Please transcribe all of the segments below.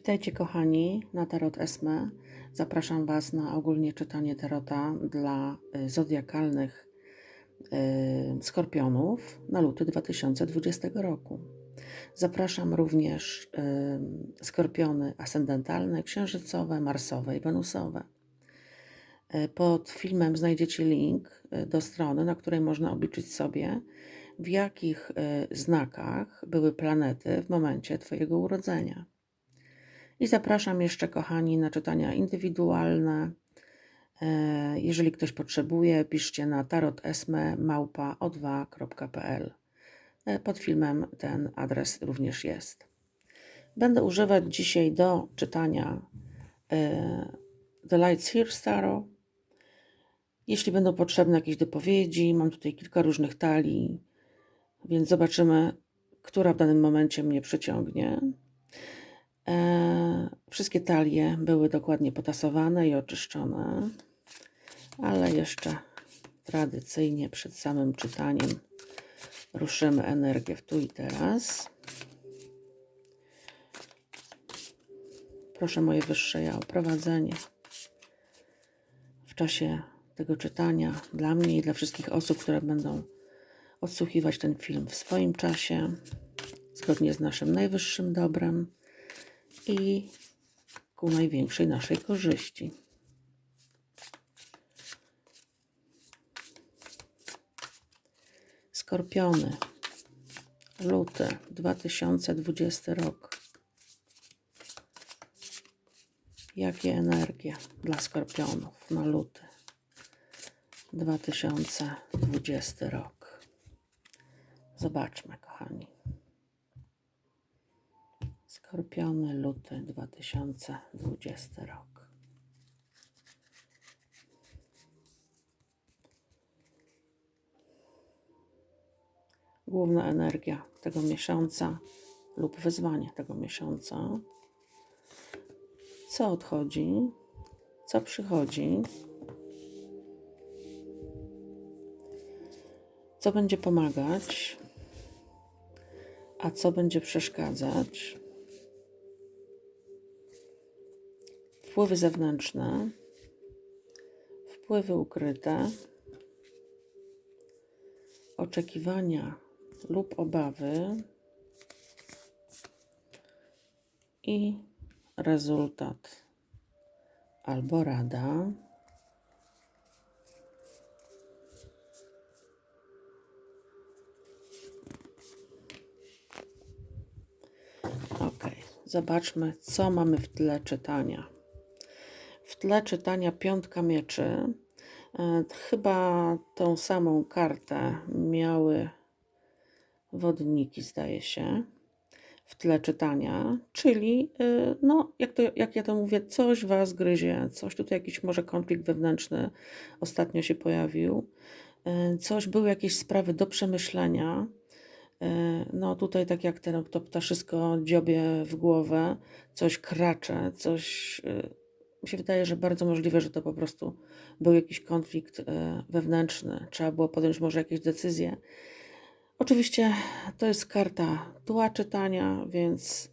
Witajcie kochani na Tarot Esme. Zapraszam Was na ogólnie czytanie tarota dla y, zodiakalnych y, skorpionów na luty 2020 roku. Zapraszam również y, skorpiony ascendentalne, księżycowe, marsowe i wenusowe. Pod filmem znajdziecie link do strony, na której można obliczyć sobie, w jakich znakach były planety w momencie Twojego urodzenia. I zapraszam jeszcze, kochani, na czytania indywidualne. E, Jeżeli ktoś potrzebuje, piszcie na tarotesme.małpa.o2.pl. E, Pod filmem ten adres również jest. Będę używać dzisiaj do czytania e, The Lights Here Starro. Jeśli będą potrzebne jakieś dopowiedzi, mam tutaj kilka różnych talii, więc zobaczymy, która w danym momencie mnie przyciągnie. E, wszystkie talie były dokładnie potasowane i oczyszczone, ale jeszcze tradycyjnie przed samym czytaniem ruszymy energię w tu i teraz. Proszę moje wyższe ja o prowadzenie w czasie tego czytania dla mnie i dla wszystkich osób, które będą odsłuchiwać ten film w swoim czasie, zgodnie z naszym najwyższym dobrem i ku największej naszej korzyści. Skorpiony, luty 2020 rok. Jakie energie dla skorpionów na luty 2020 rok? Zobaczmy, kochani. Skorpiony, luty 2020 rok. Główna energia tego miesiąca lub wyzwanie tego miesiąca. Co odchodzi? Co przychodzi? Co będzie pomagać? A co będzie przeszkadzać? Wpływy zewnętrzne, wpływy ukryte, oczekiwania lub obawy. I rezultat albo rada. Zobaczmy, co mamy w tle czytania tle czytania Piątka Mieczy. E, Chyba tą samą kartę miały wodniki, zdaje się, w tle czytania, czyli, e, no, jak, to, jak ja to mówię, coś was gryzie, coś tutaj, jakiś może konflikt wewnętrzny ostatnio się pojawił, e, coś, były jakieś sprawy do przemyślenia. No tutaj tak jak ten, to ptaszysko dziobie w głowę, coś kracze, coś mi się wydaje, że bardzo możliwe, że to po prostu był jakiś konflikt e, wewnętrzny. Trzeba było podjąć może jakieś decyzje. Oczywiście to jest karta tła czytania, więc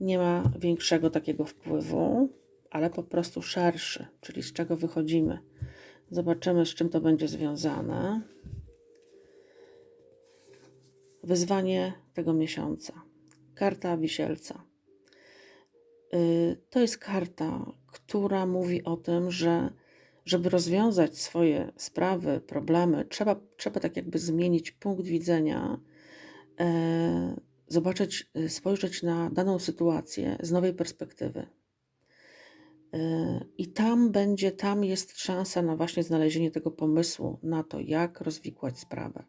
nie ma większego takiego wpływu, ale po prostu szerszy, czyli z czego wychodzimy. Zobaczymy, z czym to będzie związane. Wyzwanie tego miesiąca. Karta wisielca. Y, to jest karta, która mówi o tym, że żeby rozwiązać swoje sprawy, problemy, trzeba, trzeba tak jakby zmienić punkt widzenia, e, zobaczyć, y, spojrzeć na daną sytuację z nowej perspektywy. E, I tam będzie, tam jest szansa na właśnie znalezienie tego pomysłu na to, jak rozwikłać sprawę.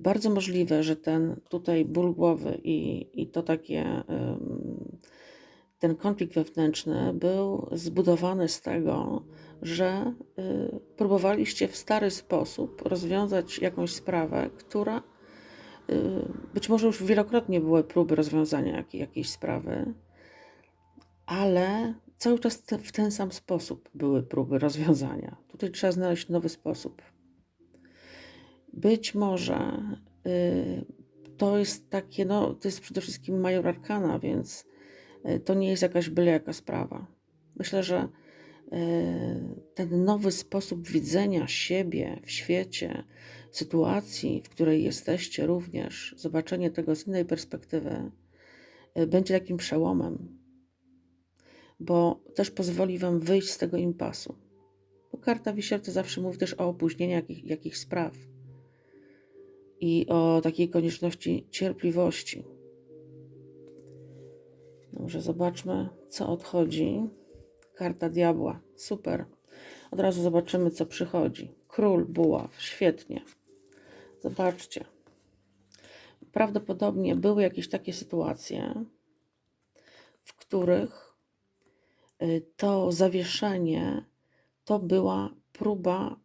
Bardzo możliwe, że ten tutaj ból głowy i, i to takie ten konflikt wewnętrzny był zbudowany z tego, że y, próbowaliście w stary sposób rozwiązać jakąś sprawę, która y, być może już wielokrotnie były próby rozwiązania jakiej, jakiejś sprawy, ale cały czas w ten sam sposób były próby rozwiązania. Tutaj trzeba znaleźć nowy sposób. Być może y, to jest takie, no, to jest przede wszystkim major arkana, więc to nie jest jakaś byle jaka sprawa. Myślę, że y, ten nowy sposób widzenia siebie w świecie, sytuacji, w której jesteście również, zobaczenie tego z innej perspektywy, y, będzie takim przełomem, bo też pozwoli Wam wyjść z tego impasu. Bo karta wisielca zawsze mówi też o opóźnieniu jakich, jakichś spraw i o takiej konieczności cierpliwości. Dobrze, zobaczmy, co odchodzi. Karta diabła. Super. Od razu zobaczymy, co przychodzi. Król buław. Świetnie. Zobaczcie. Prawdopodobnie były jakieś takie sytuacje, w których y, to zawieszenie to była próba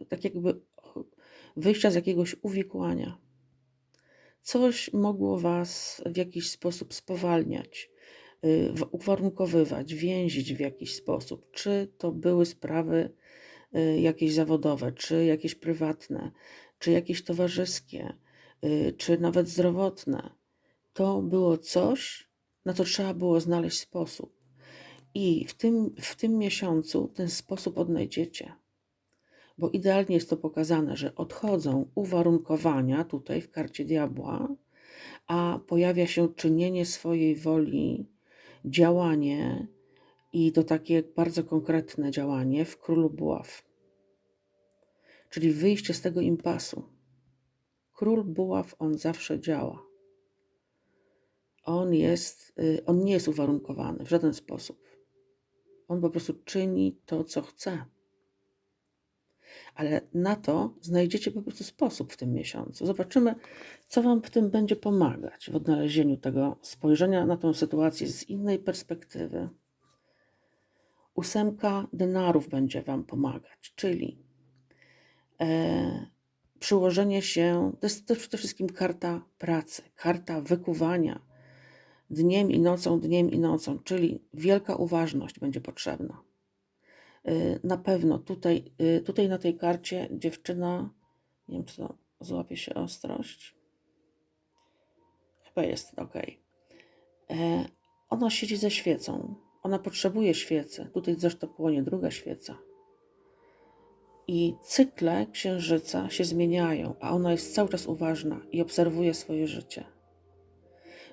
y, tak jakby wyjścia z jakiegoś uwikłania. Coś mogło Was w jakiś sposób spowalniać, y, uwarunkowywać, więzić w jakiś sposób. Czy to były sprawy y, jakieś zawodowe, czy jakieś prywatne, czy jakieś towarzyskie, y, czy nawet zdrowotne. To było coś, na co trzeba było znaleźć sposób. I w tym, w tym miesiącu ten sposób odnajdziecie bo idealnie jest to pokazane, że odchodzą uwarunkowania tutaj w karcie diabła, a pojawia się czynienie swojej woli, działanie i to takie bardzo konkretne działanie w królu buław. Czyli wyjście z tego impasu. Król buław, on zawsze działa. On jest, y, on nie jest uwarunkowany w żaden sposób. On po prostu czyni to, co chce ale na to znajdziecie po prostu sposób w tym miesiącu. Zobaczymy, co Wam w tym będzie pomagać w odnalezieniu tego spojrzenia na tę sytuację z innej perspektywy. Ósemka denarów będzie Wam pomagać, czyli e, przyłożenie się, to jest przede wszystkim karta pracy, karta wykuwania dniem i nocą, dniem i nocą, czyli wielka uważność będzie potrzebna na pewno tutaj, y, tutaj na tej karcie dziewczyna, nie wiem czy to złapie się ostrość. Chyba jest ok. E, ona siedzi ze świecą. Ona potrzebuje świecy. Tutaj zresztą płonie druga świeca. I cykle księżyca się zmieniają, a ona jest cały czas uważna i obserwuje swoje życie.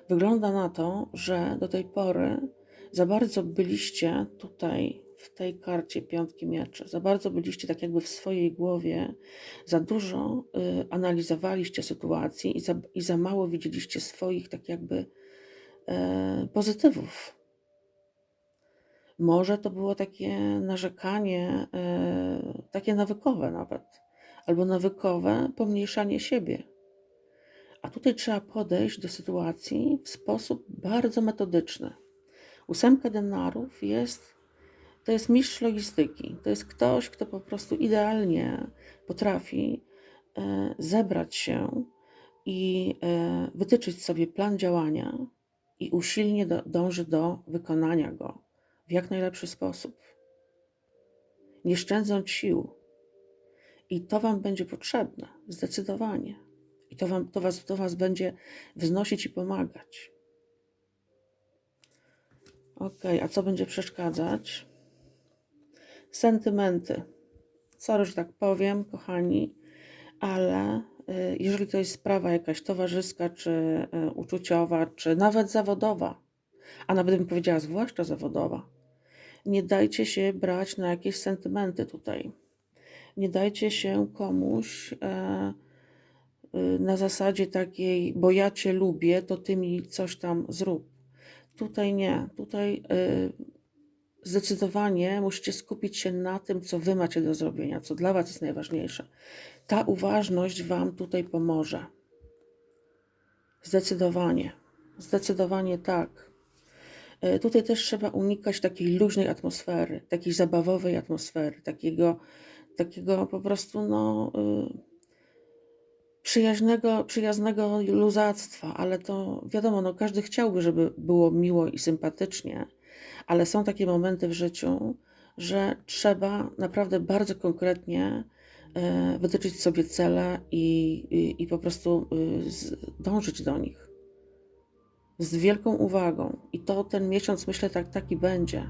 Wygląda na to, że do tej pory za bardzo byliście tutaj w tej karcie piątki mieczy. Za bardzo byliście tak jakby w swojej głowie, za dużo y, analizowaliście sytuacji i za, i za mało widzieliście swoich tak jakby y, pozytywów. Może to było takie narzekanie, y, takie nawykowe nawet, albo nawykowe pomniejszanie siebie. A tutaj trzeba podejść do sytuacji w sposób bardzo metodyczny. Ósemka denarów jest to jest mistrz logistyki. To jest ktoś, kto po prostu idealnie potrafi e, zebrać się i e, wytyczyć sobie plan działania i usilnie dąży do wykonania go w jak najlepszy sposób, nie szczędząc sił. I to Wam będzie potrzebne, zdecydowanie. I to, wam, to, was, to Was będzie wznosić i pomagać. Ok, a co będzie przeszkadzać? Sentymenty. Sorry, że tak powiem, kochani, ale y, jeżeli to jest sprawa jakaś towarzyska, czy y, uczuciowa, czy nawet zawodowa, a nawet bym powiedziała zwłaszcza zawodowa, nie dajcie się brać na jakieś sentymenty tutaj. Nie dajcie się komuś e, y, na zasadzie takiej, bo ja cię lubię, to ty mi coś tam zrób. Tutaj nie. Tutaj zdecydowanie musicie skupić się na tym, co wy macie do zrobienia, co dla was jest najważniejsze. Ta uważność wam tutaj pomoże. Zdecydowanie. Zdecydowanie tak. E, tutaj też trzeba unikać takiej luźnej atmosfery, takiej zabawowej atmosfery, takiego, takiego po prostu no, y, przyjaźnego, przyjaznego luzactwa, ale to wiadomo, no, każdy chciałby, żeby było miło i sympatycznie, ale są takie momenty w życiu, że trzeba naprawdę bardzo konkretnie e, wytyczyć sobie cele i, i, i po prostu y, dążyć do nich. z wielką uwagą. I to ten miesiąc, myślę, tak, taki będzie.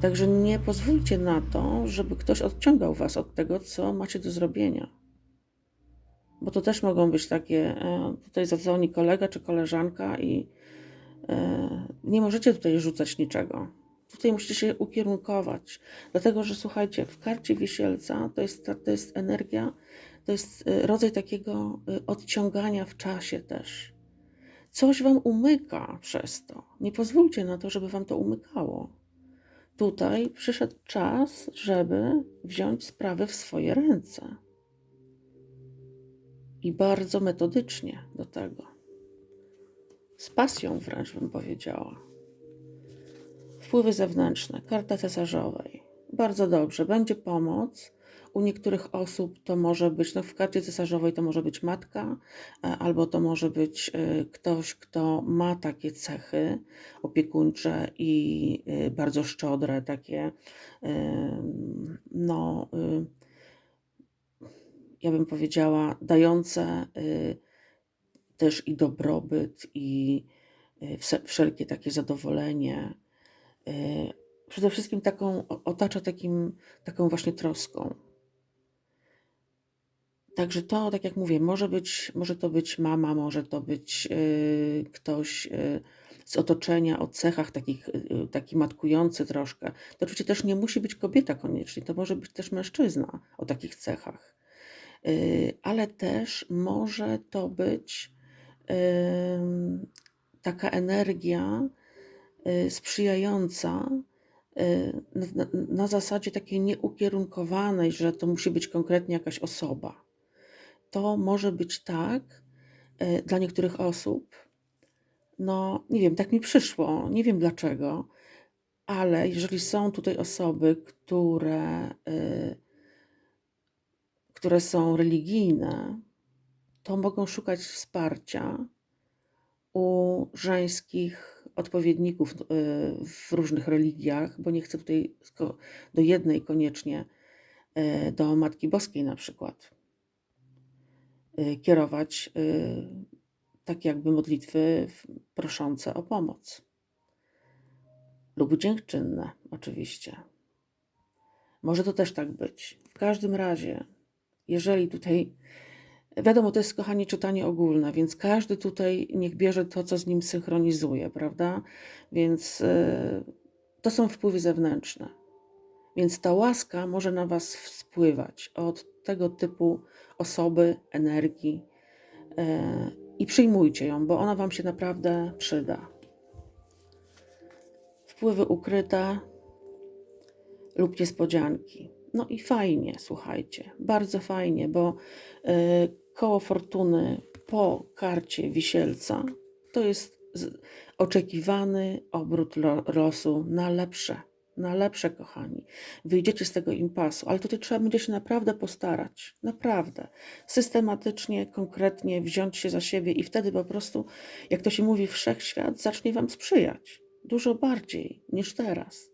Także nie pozwólcie na to, żeby ktoś odciągał Was od tego, co macie do zrobienia. Bo to też mogą być takie, e, tutaj zadzwoni kolega czy koleżanka i nie możecie tutaj rzucać niczego. Tutaj musicie się ukierunkować. Dlatego, że słuchajcie, w karcie wisielca to jest, to jest energia, to jest e, rodzaj takiego e, odciągania w czasie też. Coś wam umyka przez to. Nie pozwólcie na to, żeby wam to umykało. Tutaj przyszedł czas, żeby wziąć sprawy w swoje ręce. I bardzo metodycznie do tego. Z pasją wręcz bym powiedziała. Wpływy zewnętrzne, karta cesarzowej. Bardzo dobrze, będzie pomoc. U niektórych osób to może być, no w karcie cesarzowej to może być matka, e, albo to może być e, ktoś, kto ma takie cechy opiekuńcze i e, bardzo szczodre, takie, no, ja bym powiedziała, dające też i dobrobyt, i wse- wszelkie takie zadowolenie. Y, Przede wszystkim taką otacza takim, taką właśnie troską. Także to, tak jak mówię, może być, może to być mama, może to być y, ktoś z otoczenia, o cechach takich, taki matkujący troszkę. To oczywiście też nie musi być kobieta koniecznie, to może być też mężczyzna o takich cechach. Ale też może to być taka energia y, sprzyjająca y, na, na, zasadzie takiej nieukierunkowanej, że to musi być konkretnie jakaś osoba. To może być tak y, dla niektórych osób, no nie wiem, tak mi przyszło, nie wiem dlaczego, ale jeżeli są tutaj osoby, które, które są religijne, to mogą szukać wsparcia u żeńskich odpowiedników y, w różnych religiach, bo nie chcę tutaj do jednej koniecznie, y, do Matki Boskiej na przykład, y, kierować tak jakby modlitwy proszące o pomoc. Lub dziękczynne, oczywiście. Może to też tak być. W każdym razie, jeżeli tutaj, wiadomo, to jest, kochani, czytanie ogólne, więc każdy tutaj niech bierze to, co z nim synchronizuje, prawda? Więc y, to są wpływy zewnętrzne. Więc ta łaska może na Was spływać od tego typu osoby, energii y, i przyjmujcie ją, bo ona Wam się naprawdę przyda. Wpływy ukryte lub niespodzianki. No i fajnie, słuchajcie, bardzo fajnie, bo y, koło fortuny po karcie wisielca to jest oczekiwany obrót lo- losu na lepsze, na lepsze, kochani. Wyjdziecie z tego impasu, ale tutaj trzeba będzie się naprawdę postarać, naprawdę. Systematycznie, konkretnie wziąć się za siebie i wtedy po prostu, jak to się mówi, wszechświat zacznie Wam sprzyjać. Dużo bardziej niż teraz.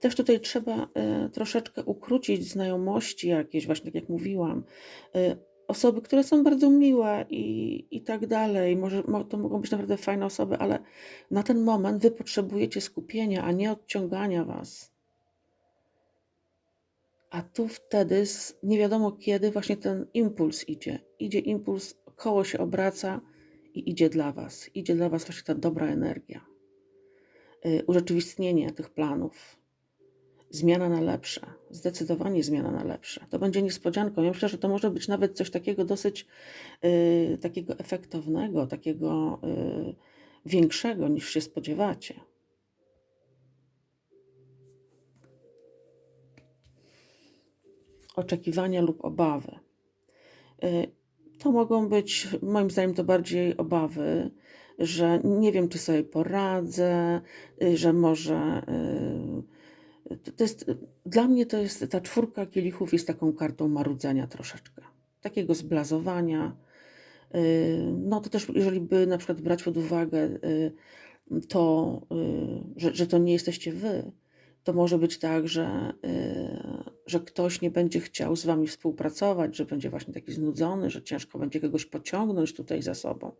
Też tutaj trzeba e, troszeczkę ukrócić znajomości jakieś, właśnie tak jak mówiłam. Osoby, które są bardzo miłe i, i tak dalej. Może mo- to mogą być naprawdę fajne osoby, ale na ten moment wy potrzebujecie skupienia, a nie odciągania was. A tu wtedy, nie wiadomo kiedy, właśnie ten impuls idzie. Idzie impuls, koło się obraca i idzie dla was. Idzie dla was właśnie ta dobra energia. Y, urzeczywistnienie tych planów. Zmiana na lepsze, zdecydowanie zmiana na lepsze. To będzie niespodzianką. Ja myślę, że to może być nawet coś takiego dosyć y, takiego efektownego, takiego y, większego niż się spodziewacie. Oczekiwania lub obawy. Y, To mogą być, moim zdaniem, to bardziej obawy, że nie wiem, czy sobie poradzę, że może. y, To, jest, dla mnie to jest ta czwórka kielichów jest taką kartą marudzenia troszeczkę, takiego zblazowania. Y, No to też, jeżeli by na przykład brać pod uwagę y, to, y, że, że to nie jesteście wy, to może być tak, że, że ktoś nie będzie chciał z wami współpracować, że będzie właśnie taki znudzony, że ciężko będzie kogoś pociągnąć tutaj za sobą.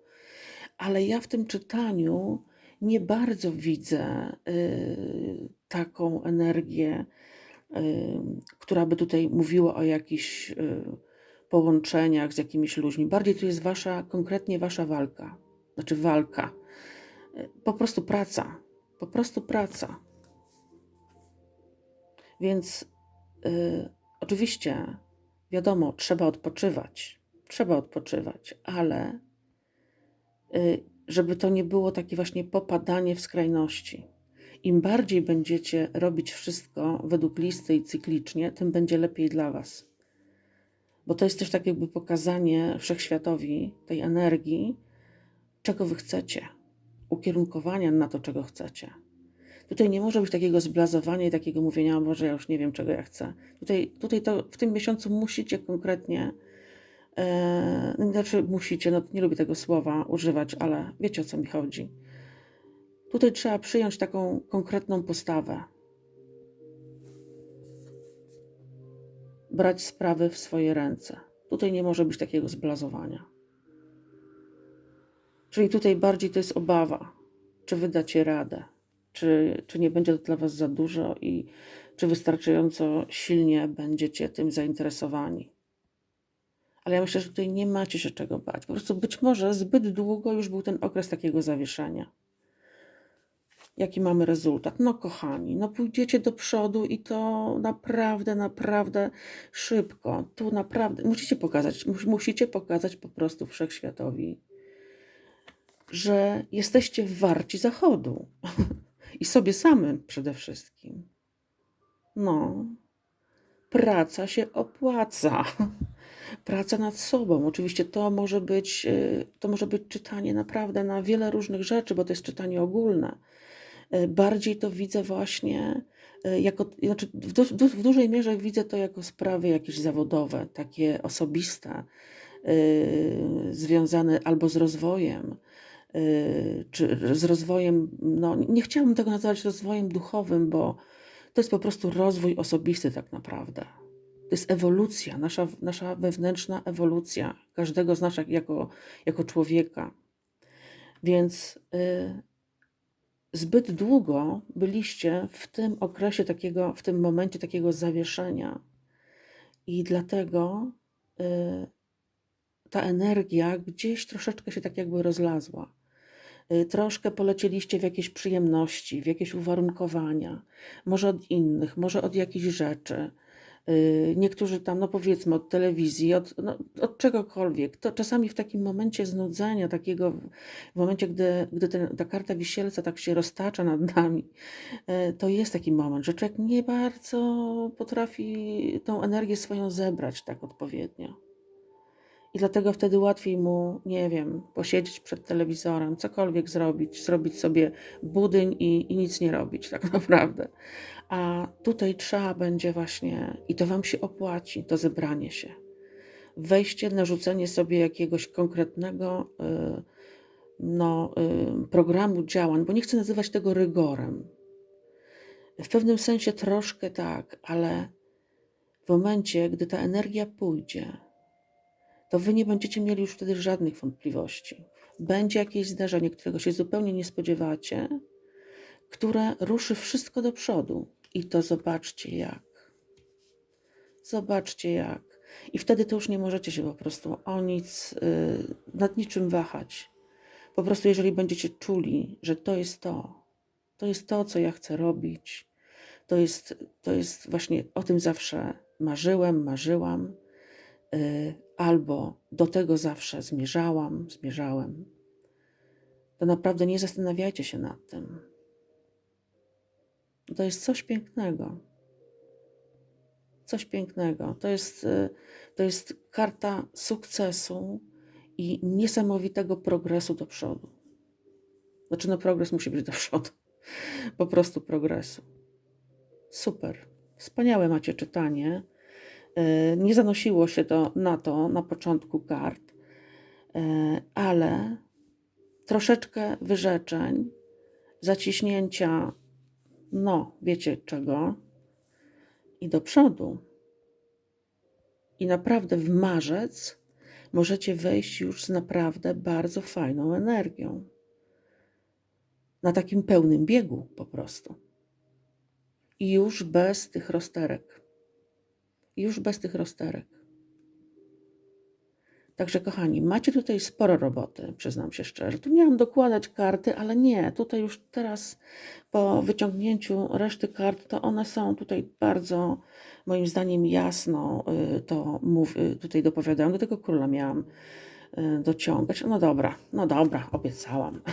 ale ja w tym czytaniu nie bardzo widzę y, taką energię, y, która by tutaj mówiła o jakichś y, połączeniach z jakimiś ludźmi. Bardziej to jest wasza, konkretnie wasza walka. Znaczy walka. Po prostu praca. Po prostu praca. Więc y, oczywiście, wiadomo, trzeba odpoczywać. Trzeba odpoczywać, ale y, żeby to nie było takie właśnie popadanie w skrajności. Im bardziej będziecie robić wszystko według listy i cyklicznie, tym będzie lepiej dla Was. Bo to jest też tak jakby pokazanie wszechświatowi tej energii, czego Wy chcecie, ukierunkowania na to, czego chcecie. Tutaj nie może być takiego zblazowania i takiego mówienia, o Boże, ja już nie wiem, czego ja chcę. Tutaj, tutaj to w tym miesiącu musicie konkretnie, znaczy musicie, no nie lubię tego słowa używać, ale wiecie o co mi chodzi. Tutaj trzeba przyjąć taką konkretną postawę. Brać sprawy w swoje ręce. Tutaj nie może być takiego zblazowania. Czyli tutaj bardziej to jest obawa, czy wydacie radę, czy, czy nie będzie to dla Was za dużo i czy wystarczająco silnie będziecie tym zainteresowani. Ale ja myślę, że tutaj nie macie się czego bać. Po prostu być może zbyt długo już był ten okres takiego zawieszenia. Jaki mamy rezultat? No, kochani, no pójdziecie do przodu i to naprawdę, naprawdę szybko. Tu naprawdę musicie pokazać, mus- musicie pokazać po prostu wszechświatowi, że jesteście warci zachodu i sobie samym przede wszystkim. No, praca się opłaca. Praca nad sobą. Oczywiście to może być, y, to może być czytanie naprawdę na wiele różnych rzeczy, bo to jest czytanie ogólne. Y, Bardziej to widzę właśnie y, jako, znaczy w, du, w dużej mierze widzę to jako sprawy jakieś zawodowe, takie osobiste, y, związane albo z rozwojem, y, czy z rozwojem, no nie chciałabym tego nazywać rozwojem duchowym, bo to jest po prostu rozwój osobisty tak naprawdę. To jest ewolucja, nasza, nasza wewnętrzna ewolucja każdego z nas jak- jako, jako człowieka. Więc y, zbyt długo byliście w tym okresie takiego, w tym momencie takiego zawieszenia. I dlatego y, ta energia gdzieś troszeczkę się tak jakby rozlazła. Y, Troszkę polecieliście w jakieś przyjemności, w jakieś uwarunkowania, może od innych, może od jakichś rzeczy. Y, Niektórzy tam, no powiedzmy, od telewizji, od, no, od czegokolwiek. To czasami w takim momencie znudzenia, takiego, w momencie, gdy, gdy ten, ta karta wisielca tak się roztacza nad nami, y, to jest taki moment, że człowiek nie bardzo potrafi tą energię swoją zebrać tak odpowiednio. I dlatego wtedy łatwiej mu, nie wiem, posiedzieć przed telewizorem, cokolwiek zrobić, zrobić sobie budyń i, i nic nie robić, tak naprawdę. A tutaj trzeba będzie właśnie, i to Wam się opłaci, to zebranie się. Wejście, narzucenie sobie jakiegoś konkretnego y, no, y, programu działań, bo nie chcę nazywać tego rygorem. W pewnym sensie troszkę tak, ale w momencie, gdy ta energia pójdzie, to wy nie będziecie mieli już wtedy żadnych wątpliwości. Będzie jakieś zdarzenie, którego się zupełnie nie spodziewacie, które ruszy wszystko do przodu. I to zobaczcie jak. Zobaczcie jak. I wtedy to już nie możecie się po prostu o nic, y, nad niczym wahać. Po prostu, jeżeli będziecie czuli, że to jest to, to jest to, co ja chcę robić, to jest, to jest właśnie o tym zawsze marzyłem, marzyłam, albo do tego zawsze zmierzałam, zmierzałem, to naprawdę nie zastanawiajcie się nad tym. To jest coś pięknego. Coś pięknego. To jest, y, to jest karta sukcesu i niesamowitego progresu do przodu. Znaczy, no progres musi być do przodu. Po prostu progresu. Super. Wspaniałe macie czytanie. Y, Nie zanosiło się to na to na początku kart, y, ale troszeczkę wyrzeczeń, zaciśnięcia, no, wiecie czego, i do przodu. I naprawdę w marzec możecie wejść już z naprawdę bardzo fajną energią. Na takim pełnym biegu po prostu. I już bez tych rozterek. Już bez tych rozterek. Także, kochani, macie tutaj sporo roboty, przyznam się szczerze. Tu miałam dokładać karty, ale nie. Tutaj już teraz, po wyciągnięciu reszty kart, to one są tutaj bardzo, moim zdaniem, jasno y, to mów, y, tutaj dopowiadają. Do tego króla miałam dociągać. No dobra, no dobra, obiecałam.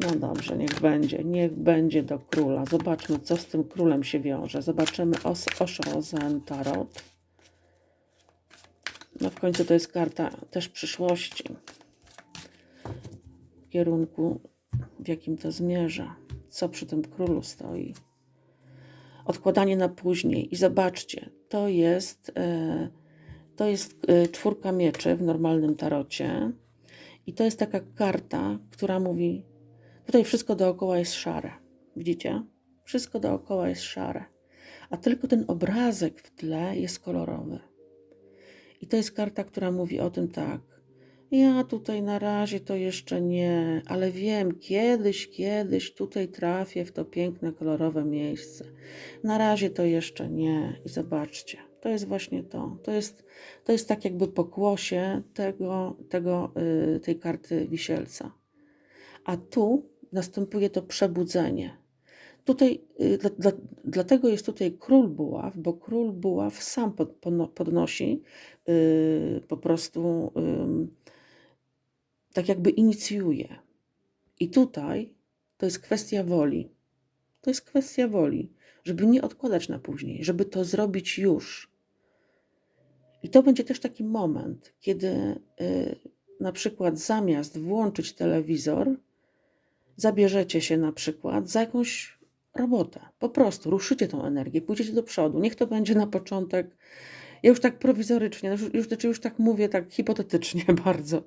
No dobrze, niech będzie, niech będzie do króla. Zobaczmy, co z tym królem się wiąże. Zobaczymy Os Osho Zen Tarot. No w końcu to jest karta też przyszłości. W kierunku, w jakim to zmierza. Co przy tym królu stoi. Odkładanie na później. I zobaczcie, to jest, e, to jest e, czwórka mieczy w normalnym tarocie. I to jest taka karta, która mówi, tutaj wszystko dookoła jest szare. Widzicie? Wszystko dookoła jest szare. A tylko ten obrazek w tle jest kolorowy. I to jest karta, która mówi o tym tak. Ja tutaj na razie to jeszcze nie, ale wiem, kiedyś, kiedyś tutaj trafię w to piękne, kolorowe miejsce. Na razie to jeszcze nie. I zobaczcie, to jest właśnie to. To jest, to jest tak jakby pokłosie tego, tego, yy, tej karty wisielca. A tu następuje to przebudzenie. Tutaj, y, dla, dla, dlatego jest tutaj król buław, bo król buław sam pod, podno- podnosi, y, po prostu ym, tak jakby inicjuje. I tutaj to jest kwestia woli. To jest kwestia woli, żeby nie odkładać na później, żeby to zrobić już. I to będzie też taki moment, kiedy y, na przykład zamiast włączyć telewizor, zabierzecie się na przykład za jakąś robotę. Po prostu ruszycie tą energię, pójdziecie do przodu. Niech to będzie na początek. Ja już tak prowizorycznie, już, już, znaczy już tak mówię, tak hipotetycznie bardzo,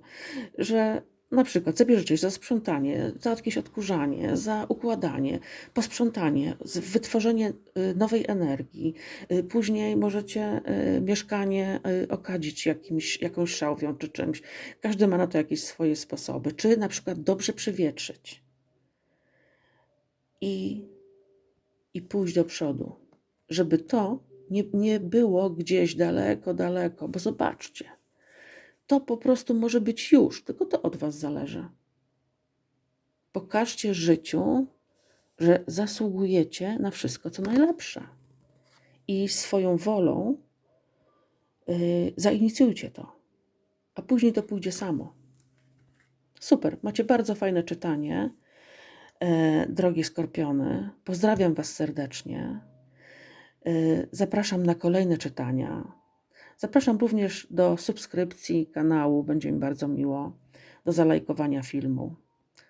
że na przykład zabierzecie się za sprzątanie, za jakieś odkurzanie, za układanie, posprzątanie, wytworzenie y, nowej energii. Y, Później możecie y, mieszkanie okadzić jakimś, jakąś szałwią czy czymś. Każdy ma na to jakieś swoje sposoby. Czy na przykład dobrze przywietrzyć i, i pójść do przodu, żeby to nie, nie było gdzieś daleko, daleko, bo zobaczcie, to po prostu może być już, tylko to od Was zależy. Pokażcie życiu, że zasługujecie na wszystko, co najlepsze. I swoją wolą yy, zainicjujcie to, a później to pójdzie samo. Super, macie bardzo fajne czytanie. E, drogie skorpiony, pozdrawiam Was serdecznie. E, Zapraszam na kolejne czytania. Zapraszam również do subskrypcji kanału, będzie mi bardzo miło, do zalajkowania filmu.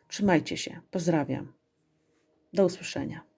Trzymajcie się, pozdrawiam. Do usłyszenia.